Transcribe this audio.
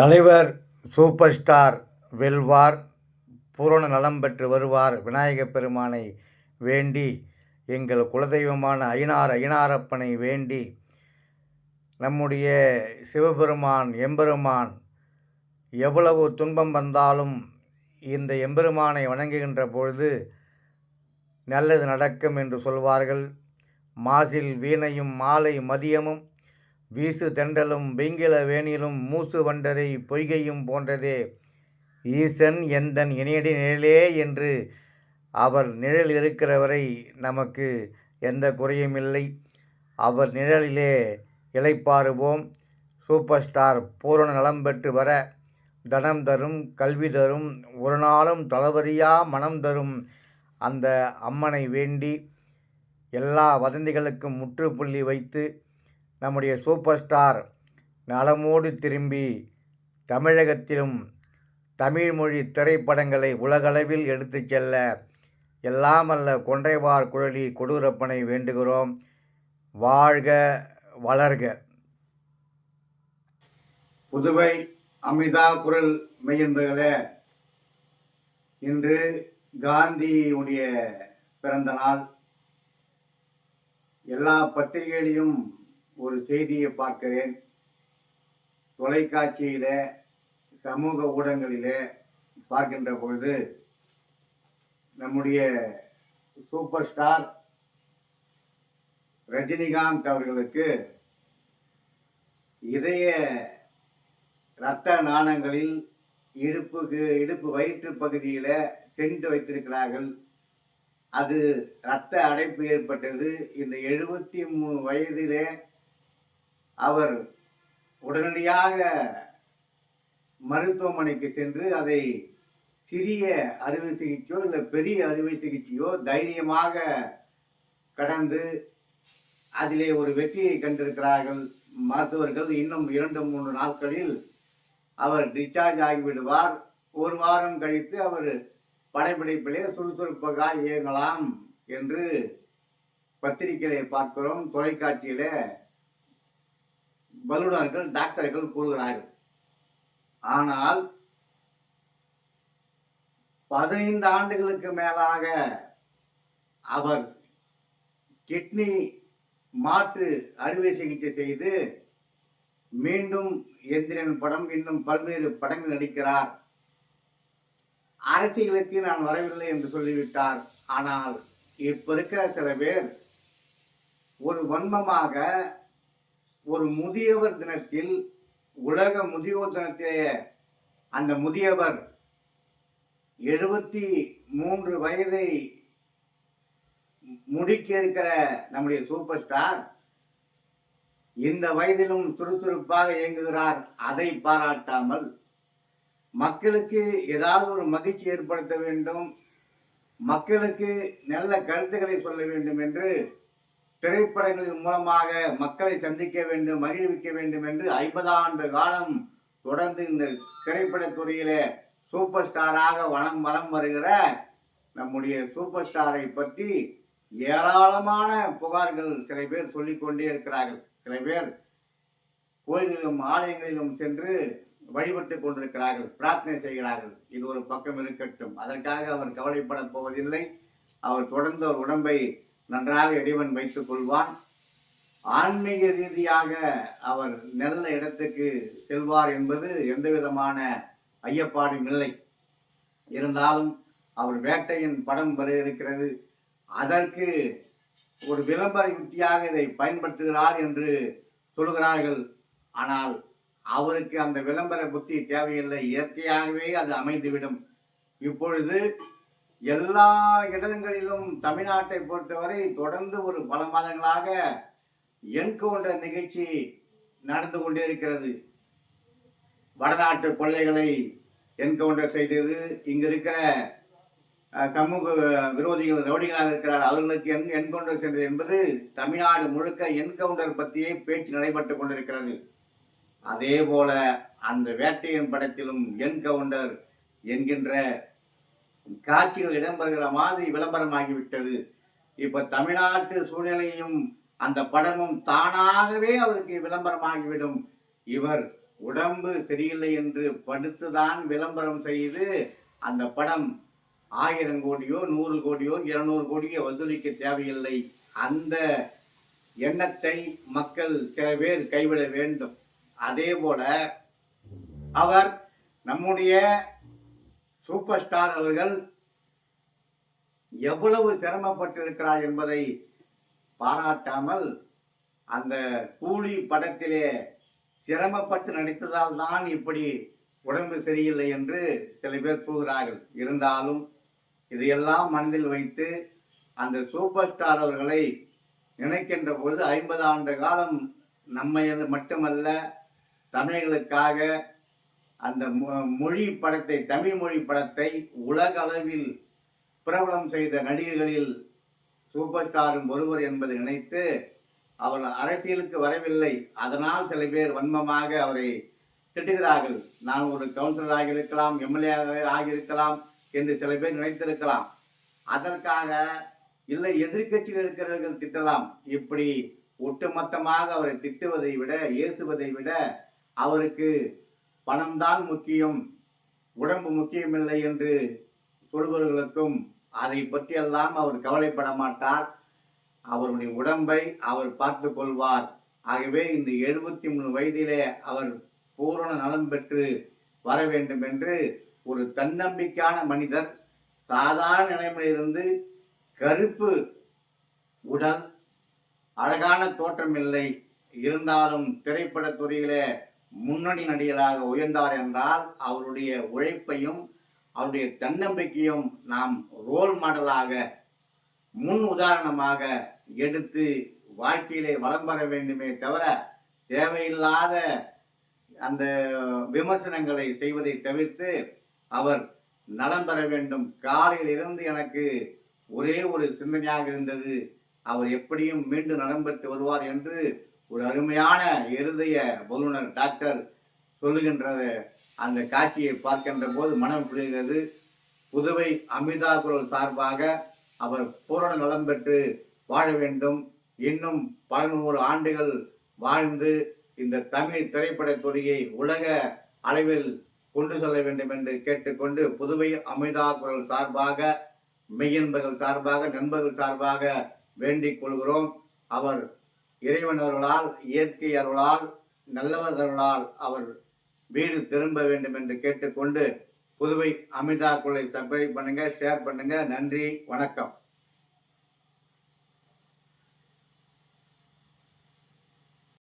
தலைவர் super star வெல்வார் பூரண நலம் பெற்று வருவார் விநாயகப் பெருமானை வேண்டி எங்கள் குலதெய்வமான ஐனார் ஐனாரப்பனை வேண்டி நம்முடைய சிவபெருமான் எம்பெருமான் எவ்வளவு துன்பம் வந்தாலும் இந்த எம்பெருமானை வணங்குகின்ற பொழுது நல்லது நடக்கும் என்று சொல்வார்கள். மாசில் வீணையும் மாலை மதியமும் வீசு தண்டலும் வெங்கில வேணிலும் மூசு வண்டரை பொய்கையும் போன்றதே. ஈசன் எந்தன் இணையடி நிழலே என்று அவர் நிழல் இருக்கிறவரை நமக்கு எந்த குறையும் இல்லை. அவர் நிழலிலே இழைப்பாருவோம். சூப்பர் ஸ்டார் பூரண நலம் பெற்று வர தனம் தரும் கல்வி தரும் ஒரு நாளும் தளவரியா மனம் தரும் அந்த அம்மனை வேண்டி எல்லா வதந்திகளுக்கும் முற்றுப்புள்ளி வைத்து நம்முடைய சூப்பர் ஸ்டார் நலமோடு திரும்பி தமிழகத்திலும் தமிழ்மொழி திரைப்படங்களை உலகளவில் எடுத்துச் செல்ல எல்லாமல்ல கொன்றைவார் குழலி கொடூரப்பனை வேண்டுகிறோம். வாழ்க வளர்க. புதுவை அமிதா குரல் மையன்பர்களே இன்று காந்தியுடைய பிறந்த நாள். எல்லா பத்திரிகையிலையும் ஒரு செய்தியை பார்க்கிறேன். தொலைக்காட்சியில் சமூக ஊடகங்களிலே பார்க்கின்ற பொழுது நம்முடைய சூப்பர் ஸ்டார் ரஜினிகாந்த் அவர்களுக்கு இதய இரத்த நாணங்களில் இடுப்புக்கு இடுப்பு வயிற்று பகுதியில் சென்று வைத்திருக்கிறார்கள். அது இரத்த அடைப்பு ஏற்பட்டது. இந்த எழுபத்தி மூணு வயதிலே அவர் உடனடியாக மருத்துவமனைக்கு சென்று அதை சிறிய அறுவை சிகிச்சையோ இல்லை பெரிய அறுவை சிகிச்சையோ தைரியமாக கடந்து அதிலே ஒரு வெற்றியை கண்டிருக்கிறார்கள். மருத்துவர்கள் இன்னும் இரண்டு மூன்று நாட்களில் அவர் டிஸ்சார்ஜ் ஆகிவிடுவார் ஒரு வாரம் கழித்து அவர் படைப்பிடிப்பிலே சுறுசுறுப்பாக இயங்கலாம் என்று பத்திரிகைகளை பார்க்கிறோம். தொலைக்காட்சியிலே வல்லுநர்கள் டாக்டர்கள் கூறுகிறார்கள். ஆனால் பதினைந்து ஆண்டுகளுக்கு மேலாக அவர் கிட்னி மாற்று அறுவை சிகிச்சை செய்து மீண்டும் எந்திரன் படம் இன்னும் பல்வேறு படங்கள் நடிக்கிறார். அரசியலுக்கு நான் வரவில்லை என்று சொல்லிவிட்டார். ஆனால் இப்ப இருக்கிற சில பேர் ஒரு வன்மமாக ஒரு முதியவர் தினத்தில் உலக முதியோர் தினத்திலே அந்த முதியவர் எழுபத்தி மூன்று வயதை முடிக்க இருக்கிற நம்முடைய சூப்பர் ஸ்டார் இந்த வயதிலும் சுறுசுறுப்பாக இயங்குகிறார். அதை பாராட்டாமல் மக்களுக்கு ஏதாவது ஒரு மகிழ்ச்சி ஏற்படுத்த வேண்டும். மக்களுக்கு நல்ல கருத்துக்களை சொல்ல வேண்டும் என்று திரைப்படங்களின் மூலமாக மக்களை சந்திக்க வேண்டும் மகிழ்விக்க வேண்டும் என்று ஐம்பது ஆண்டு காலம் தொடர்ந்து இந்த திரைப்பட துறையிலே சூப்பர் ஸ்டாராக வளம் வளம் வருகிற நம்முடைய சூப்பர் ஸ்டாரை பற்றி ஏராளமான புகார்கள் சில பேர் சொல்லிக்கொண்டே இருக்கிறார்கள். சில பேர் கோயில்களிலும் ஆலயங்களிலும் சென்று வழிபட்டு கொண்டிருக்கிறார்கள் பிரார்த்தனை செய்கிறார்கள். இது ஒரு பக்கம் இருக்கட்டும். அதற்காக அவர் கவலைப்பட போவதில்லை. அவர் தொடர்ந்து ஒரு உடம்பை நன்றாக இறைவன் வைத்துக் கொள்வான். ஆன்மீக ரீதியாக அவர் நல்ல இடத்துக்கு செல்வார் என்பது எந்த விதமான ஐயப்பாடும் இல்லை. இருந்தாலும் அவர் வேட்டையின் படம் வர இருக்கிறது அதற்கு ஒரு விளம்பர யுக்தியாக இதை பயன்படுத்துகிறார் என்று சொல்கிறார்கள் ஆனால் அவருக்கு அந்த விளம்பர புத்தி தேவையில்லை. இயற்கையாகவே அது அமைந்துவிடும். இப்பொழுது எல்லா இடங்களிலும் தமிழ்நாட்டை பொறுத்தவரை தொடர்ந்து ஒரு பல மாதங்களாக என்கவுண்டர் நிகழ்ச்சி நடந்து கொண்டே இருக்கிறது. வடநாட்டு கொள்ளைகளை என்கவுண்டர் செய்தது. இங்கு இருக்கிற சமூக விரோதிகள் ரவுடிகளாக இருக்கிறார். அவர்களுக்கு என் என்கவுண்டர் சென்றது என்பது தமிழ்நாடு முழுக்க என்கவுண்டர் பற்றியே பேச்சு நடைபெற்றுக் கொண்டிருக்கிறது. அதே போல அந்த வேட்டையின் படத்திலும் என்கவுண்டர் என்கின்ற காட்சிகள் இடம்பெறுகிற மாதிரி விளம்பரமாகிவிட்டது. இப்ப தமிழ்நாட்டு சூழ்நிலையும் அந்த படமும் தானாகவே அவருக்கு விளம்பரமாகிவிடும். இவர் உடம்பு சரியில்லை என்று படுத்துதான் விளம்பரம் செய்து அந்த படம் ஆயிரம் கோடியோ நூறு கோடியோ இருநூறு கோடியோ வசூலிக்க தேவையில்லை. அந்த எண்ணத்தை மக்கள் சில பேர் கைவிட வேண்டும். அதே போல அவர் நம்முடைய சூப்பர் ஸ்டார் அவர்கள் எவ்வளவு சிரமப்பட்டிருக்கிறார் என்பதை பாராட்டாமல் அந்த கூலி படத்திலே சிரமப்பட்டு நடித்ததால் தான் இப்படி உடம்பு சரியில்லை என்று சில பேர் கூறுகிறார்கள். இருந்தாலும் இதையெல்லாம் மனதில் வைத்து அந்த சூப்பர் ஸ்டார் அவர்களை நினைக்கின்ற போது ஐம்பது ஆண்டு காலம் நம்மை மட்டுமல்ல தமிழர்களுக்காக அந்த மொ- மொழி படத்தை தமிழ் மொழி படத்தை உலக அளவில் பிரபலம் செய்த நடிகர்களில் சூப்பர் ஸ்டாரும் ஒருவர் என்பதை நினைத்து அவர் அரசியலுக்கு வரவில்லை. அதனால் சில பேர் வன்மமாக அவரை திட்டுகிறார்கள். நான் ஒரு கவுன்சிலராக இருக்கலாம் எம்எல்ஏ ஆகியிருக்கலாம் என்று சில பேர் நினைத்திருக்கலாம். அதற்காக இல்லை எதிர்க்கட்சியில் இருக்கிறவர்கள் திட்டலாம். இப்படி ஒட்டுமொத்தமாக அவரை திட்டுவதை விட ஏசுவதை விட அவருக்கு பணம்தான் முக்கியம் உடம்பு முக்கியமில்லை என்று சொல்பவர்களுக்கும் அதை பற்றியெல்லாம் அவர் கவலைப்பட மாட்டார். அவருடைய உடம்பை அவர் பார்த்து கொள்வார். ஆகவே இந்த எழுபத்தி மூணு வயதிலே அவர் பூரண நலம் பெற்று வர வேண்டும் என்று ஒரு தன்னம்பிக்கையான மனிதர் சாதாரண நிலைமையிலிருந்து கருப்பு உடல் அழகான தோற்றம் இல்லை இருந்தாலும் திரைப்படத் துறையிலே முன்னணி நடிகராக உயர்ந்தார் என்றால் அவருடைய உழைப்பையும் அவருடைய தன்னம்பிக்கையும் நாம் ரோல் மாடலாக முன் உதாரணமாக எடுத்து வாழ்க்கையிலே வளம் பெற வேண்டுமே தவிர தேவையில்லாத அந்த விமர்சனங்களை செய்வதை தவிர்த்து அவர் நலம் பெற வேண்டும். காலையில் இருந்து எனக்கு ஒரே ஒரு சிந்தனையாக இருந்தது அவர் எப்படியும் மீண்டும் நலம் பெற்று வருவார் என்று ஒரு அருமையான இருதய வல்லுநர் டாக்டர் சொல்லுகின்ற அந்த காட்சியை பார்க்கின்ற போது மனம் புரிகிறது. புதுவை அமிர்தா குரல் சார்பாக அவர் பூரண நலம் பெற்று வாழ வேண்டும். இன்னும் பதினோரு ஆண்டுகள் வாழ்ந்து இந்த தமிழ் திரைப்படத் துறையை உலக அளவில் கொண்டு செல்ல வேண்டும் என்று கேட்டுக்கொண்டு புதுவை அமிர்தா குரல் சார்பாக மெய்யன்பர்கள் சார்பாக நண்பர்கள் சார்பாக வேண்டிக் கொள்கிறோம். அவர் இறைவன் அருளால் இயற்கை அருளால் நல்லவர்களால் அருளால் அவர் வீடு திரும்ப வேண்டும் என்று கேட்டுக்கொண்டு புதுவை அமிதா குழை சப்ஸ்கிரைப் பண்ணுங்க ஷேர் பண்ணுங்க. நன்றி வணக்கம்.